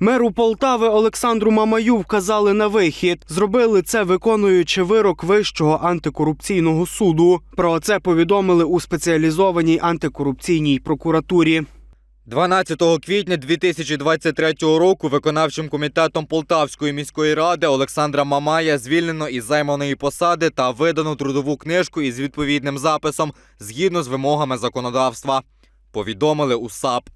Меру Полтави Олександру Мамаю вказали на вихід. Зробили це виконуючи вирок Вищого антикорупційного суду. Про це повідомили у спеціалізованій антикорупційній прокуратурі. 12 квітня 2023 року виконавчим комітетом Полтавської міської ради Олександра Мамая звільнено із займаної посади та видано трудову книжку із відповідним записом згідно з вимогами законодавства. Повідомили у САП.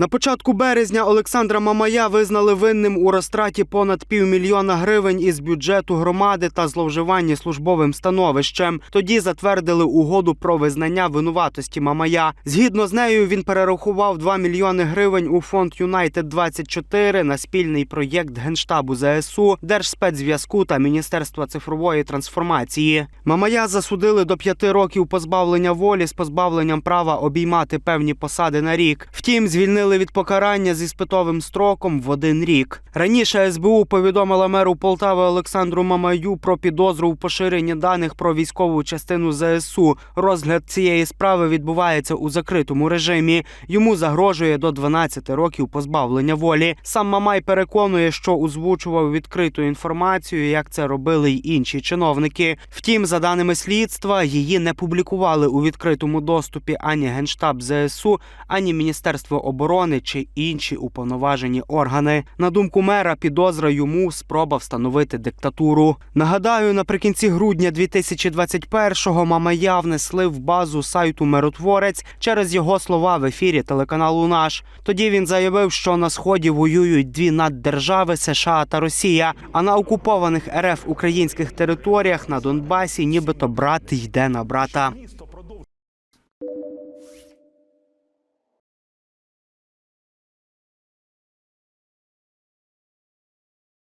На початку березня Олександра Мамая визнали винним у розтраті понад півмільйона гривень із бюджету громади та зловживанні службовим становищем. Тоді затвердили угоду про визнання винуватості Мамая. Згідно з нею, він перерахував 2 мільйони гривень у фонд Юнайтед 24 на спільний проєкт генштабу ЗСУ, Держспецзв'язку та Міністерства цифрової трансформації. Мамая засудили до п'яти років позбавлення волі з позбавленням права обіймати певні посади на рік. Втім, звільнили від покарання з іспитовим строком в один рік. Раніше СБУ повідомила меру Полтави Олександру Мамаю про підозру в поширенні даних про військову частину ЗСУ. Розгляд цієї справи відбувається у закритому режимі. Йому загрожує до 12 років позбавлення волі. Сам Мамай переконує, що озвучував відкриту інформацію, як це робили й інші чиновники. Втім, за даними слідства, її не публікували у відкритому доступі ані Генштаб ЗСУ, ані Міністерство оборони чи інші уповноважені органи. На думку мера, підозра йому спроба встановити диктатуру. Нагадаю, наприкінці грудня 2021-го Мамая внесли в базу сайту Миротворець через його слова в ефірі телеканалу Наш. Тоді він заявив, що на сході воюють дві наддержави США та Росія. А на окупованих РФ українських територіях на Донбасі, нібито брат йде на брата.